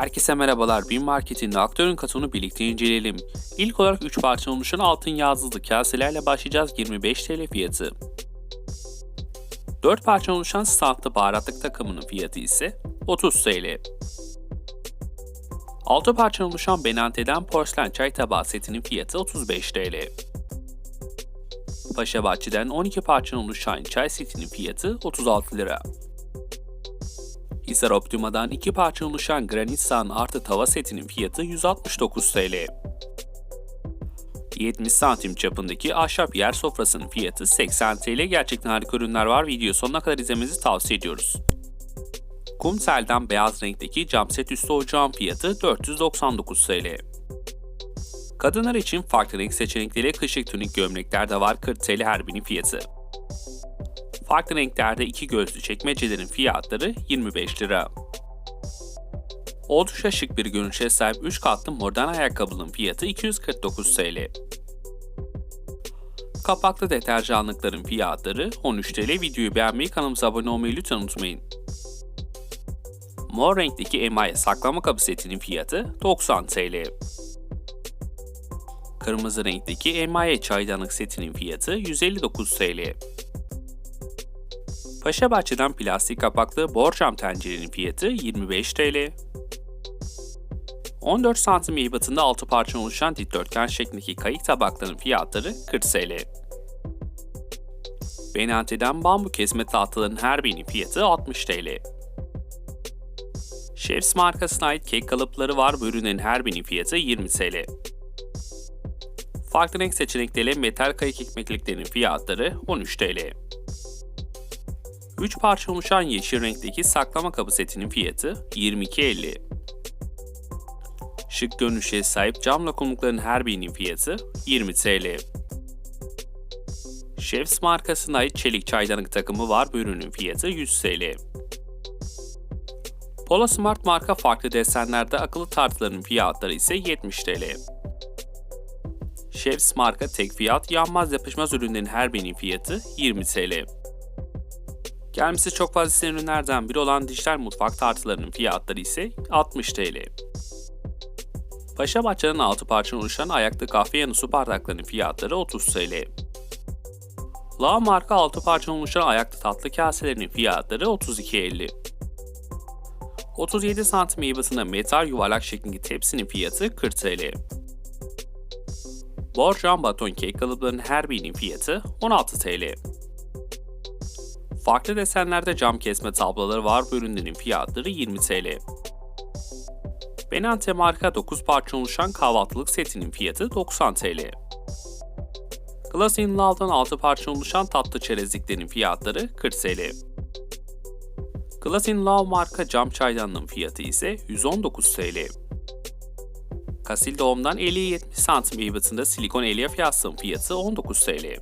Herkese merhabalar. Bin Market'in aktörün katını birlikte inceleyelim. İlk olarak 3 parça oluşan altın yazılı kaselerle başlayacağız 25 TL fiyatı. 4 parça oluşan standlı baharatlık takımının fiyatı ise 30 TL. 6 parça oluşan Benante'den porselen çay tabağı setinin fiyatı 35 TL. Paşa Bahçe'den 12 parça oluşan çay setinin fiyatı 36 lira. Hisar Optima'dan iki parça oluşan granit sahan artı tava setinin fiyatı 169 TL. 70 santim çapındaki ahşap yer sofrasının fiyatı 80 TL. Gerçekten harika ürünler var. Video sonuna kadar izlemenizi tavsiye ediyoruz. Kumsel'den beyaz renkteki cam set üstü ocağın fiyatı 499 TL. Kadınlar için farklı renk seçenekleriyle kışlık tunik gömlekler de var 40 TL her birinin fiyatı. Farklı renklerde iki gözlü çekmecelerin fiyatları 25 lira. Oldukça şık bir görünüşe sahip 3 katlı modern ayakkabının fiyatı 249 TL. Kapaklı deterjanlıkların fiyatları 13 TL. Videoyu beğenmeyi, kanalımıza abone olmayı lütfen unutmayın. Mor renkteki emaye saklama kabı setinin fiyatı 90 TL. Kırmızı renkteki emaye çaydanlık setinin fiyatı 159 TL. Paşa Bahçe'den plastik kapaklı borcam tencerenin fiyatı 25 TL. 14 santim ebatında 6 parça oluşan dikdörtgen şeklindeki kayık tabakların fiyatları 40 TL. Benante'den bambu kesme tahtaların her birinin fiyatı 60 TL. Chefs markasına ait kek kalıpları var bu ürünlerin her birinin fiyatı 20 TL. Farklı renk seçenekleriyle metal kayık ekmekliklerinin fiyatları 13 TL. 3 parça oluşan yeşil renkteki saklama kabı setinin fiyatı 22.50. Şık görünüşe sahip cam lokumlukların her birinin fiyatı 20 TL. Chefs markasına ait çelik çaydanlık takımı var bu ürünün fiyatı 100 TL. Pola Smart marka farklı desenlerde akıllı tartıların fiyatları ise 70 TL. Chefs marka tek fiyat yanmaz yapışmaz ürünlerin her birinin fiyatı 20 TL. Gelmesi çok fazla istenen ürünlerden biri olan dijital mutfak tartılarının fiyatları ise 60 TL. Paşa Bahçe'nin 6 parça oluşan ayaklı kahve yanı su bardaklarının fiyatları 30 TL. La marka 6 parça oluşan ayaklı tatlı kaselerinin fiyatları 32.50. 37 santim ebatında metal yuvarlak şeklindeki tepsinin fiyatı 40 TL. Borcam baton kek kalıplarının her birinin fiyatı 16 TL. Farklı desenlerde cam kesme tabloları var bu ürünlerin fiyatları 20 TL. Benante marka 9 parça oluşan kahvaltılık setinin fiyatı 90 TL. Glass in Love'dan 6 parça oluşan tatlı çerezliklerin fiyatları 40 TL. Glass in Love marka cam çaydanlığın fiyatı ise 119 TL. Kasil Doğum'dan 50-70 cm ebatında silikon elyaf yastığın fiyatı 19 TL.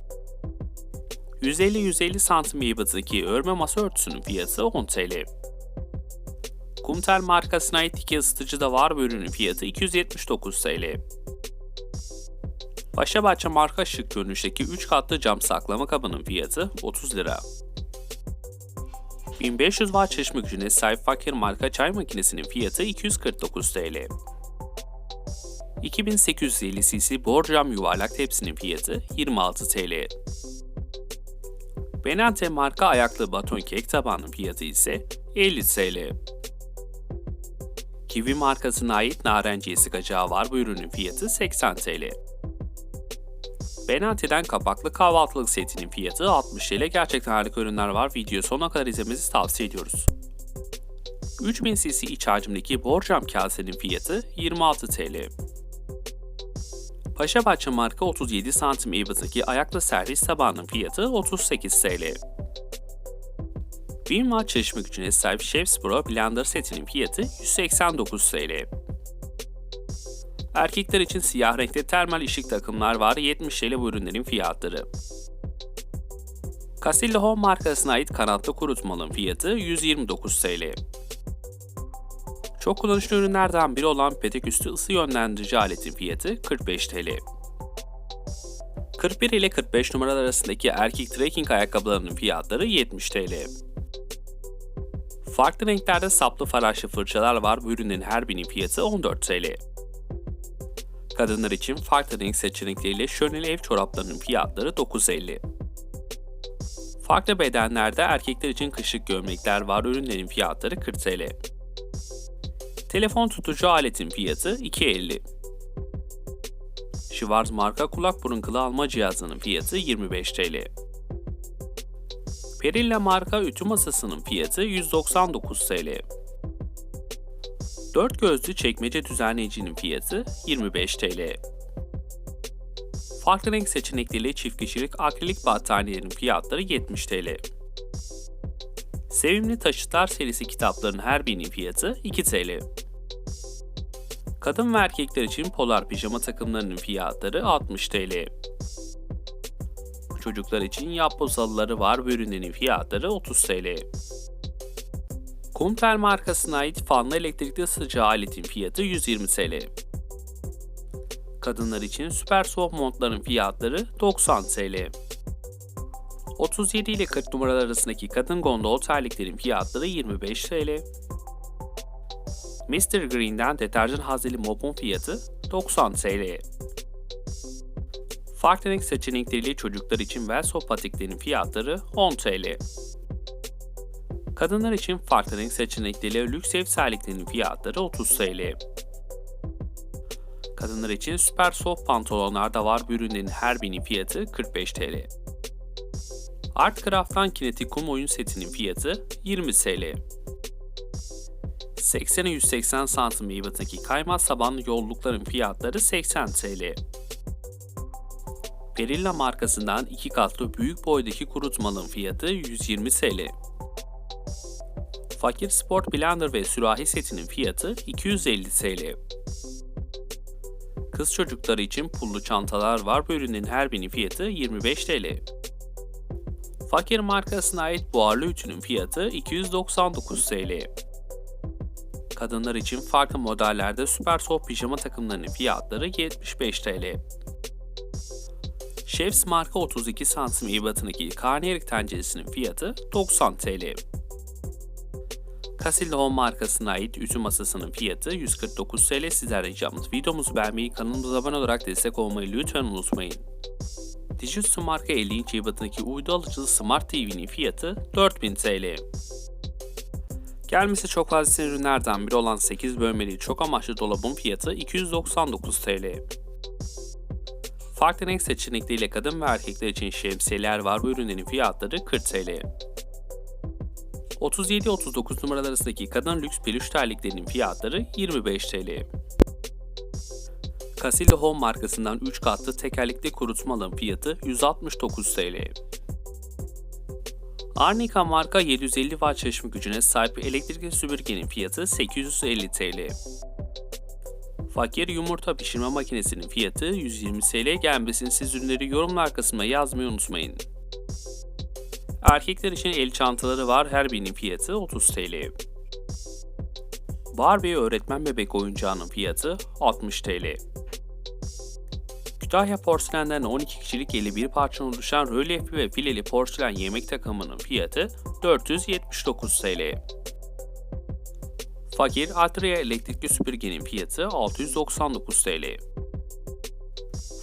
150-150 santim ebatındaki örme masa örtüsünün fiyatı 10 TL. Kumtel markasına ait iki ısıtıcı da var bu ürünün fiyatı 279 TL. Paşabahçe marka şık görünüşteki 3 katlı cam saklama kabının fiyatı 30 lira. 1500 watt çalışma gücüne sahip fakir marka çay makinesinin fiyatı 249 TL. 2850 cc borcam yuvarlak tepsinin fiyatı 26 TL. Benante marka ayaklı baton kek tabağının fiyatı ise 50 TL. Kiwi markasına ait narenciye sıkacağı var bu ürünün fiyatı 80 TL. Benante'den kapaklı kahvaltılık setinin fiyatı 60 TL. Gerçekten harika ürünler var. Video sonuna kadar izlemenizi tavsiye ediyoruz. 3000 cc iç hacimdeki borcam kasenin fiyatı 26 TL. Paşabahçe marka 37 santim ebatındaki ayaklı servis tabağının fiyatı 38 TL. 1000 watt çalışma gücüne sahip Chefs Pro Blender setinin fiyatı 189 TL. Erkekler için siyah renkte termal ışık takımlar var 70 TL bu ürünlerin fiyatları. Castillo Home markasına ait kanatlı kurutmalın fiyatı 129 TL. Çok kullanışlı ürünlerden biri olan petek üstü ısı yönlendirici aletin fiyatı 45 TL. 41 ile 45 numaralar arasındaki erkek trekking ayakkabılarının fiyatları 70 TL. Farklı renklerde saplı faraşlı fırçalar var. Bu ürünün her birinin fiyatı 14 TL. Kadınlar için farklı renk seçenekleriyle şöneli ev çoraplarının fiyatları 9.50. Farklı bedenlerde erkekler için kışlık gömlekler var. Ürünlerin fiyatları 40 TL. Telefon tutucu aletin fiyatı 2.50. Schwarz marka kulak burun kılı alma cihazının fiyatı 25 TL. Perilla marka ütü masasının fiyatı 199 TL. 4 gözlü çekmece düzenleyicinin fiyatı 25 TL. Farklı renk seçenekleriyle çift kişilik akrilik battaniyelerin fiyatları 70 TL. Sevimli Taşıtlar serisi kitapların her birinin fiyatı 2 TL. Kadın ve erkekler için polar pijama takımlarının fiyatları 60 TL. Çocuklar için yapboz halıları var ve ürünlerin fiyatları 30 TL. Kumtel markasına ait fanlı elektrikli ısıtıcı aletin fiyatı 120 TL. Kadınlar için süper soğuk montların fiyatları 90 TL. 37 ile 40 numaralar arasındaki kadın gondol terliklerin fiyatları 25 TL. Mr. Green'den deterjan hazeli mopun fiyatı 90 TL. Farklı renk seçenekleriyle çocuklar için Velso patiklerin fiyatları 10 TL. Kadınlar için farklı renk seçenekleriyle lüks ev serliklerinin fiyatları 30 TL. Kadınlar için süper soft pantolonlar da var. Ürünlerin her birinin fiyatı 45 TL. Artcraft'tan kinetik kum oyun setinin fiyatı 20 TL. 80'e 180 santim ebatındaki kaymaz tabanlı yollukların fiyatları 80 TL. Perilla markasından iki katlı büyük boydaki kurutmanın fiyatı 120 TL. Fakir Sport Blender ve sürahi setinin fiyatı 250 TL. Kız çocukları için pullu çantalar var. Bu ürünün her birinin fiyatı 25 TL. Fakir markasına ait buharlı ütünün fiyatı 299 TL. Kadınlar için farklı modellerde süper soft pijama takımlarının fiyatları 75 TL. Chefs marka 32 santim ebatındaki karnıyarık tenceresinin fiyatı 90 TL. Casilda Home markasına ait ütü masasının fiyatı 149 TL. Sizler ricamız videomuzu beğenmeyi, kanalımıza abone olarak destek olmayı lütfen unutmayın. Dijitsu marka 50 inç ebatındaki uydu alıcılı Smart TV'nin fiyatı 4000 TL. Gelmesi çok fazla ürünlerden biri olan 8 bölmeli çok amaçlı dolabın fiyatı 299 TL. Farklı renk seçenekleriyle kadın ve erkekler için şemsiyeler var. Bu ürünlerin fiyatları 40 TL. 37-39 numaralar arasındaki kadın lüks peluş terliklerinin fiyatları 25 TL. Casilda Home markasından 3 katlı tekerlekli kurutmalının fiyatı 169 TL. Arnica marka 750 watt çalışma gücüne sahip elektrikli süpürgenin fiyatı 850 TL. Fakir yumurta pişirme makinesinin fiyatı 120 TL gelmesini siz ürünleri yorumlar kısmına yazmayı unutmayın. Erkekler için el çantaları var her birinin fiyatı 30 TL. Barbie öğretmen bebek oyuncağının fiyatı 60 TL. Kütahya porselenden 12 kişilik 51 parçadan oluşan rölyefli ve fileli porselen yemek takımının fiyatı 479 TL. Fakir Atria elektrikli süpürgenin fiyatı 699 TL.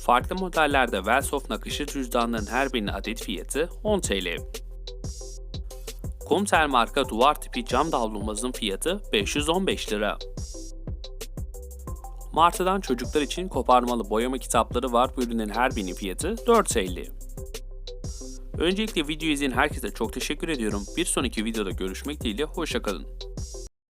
Farklı modellerde Velsoft nakışlı cüzdanların her birinin adet fiyatı 10 TL. Kumtel marka duvar tipi cam davlumbazın fiyatı 515 lira. Martı'dan çocuklar için koparmalı boyama kitapları var. Bu ürünün her birinin fiyatı 4.50. Öncelikle video izleyen herkese çok teşekkür ediyorum. Bir sonraki videoda görüşmek dileğiyle hoşçakalın.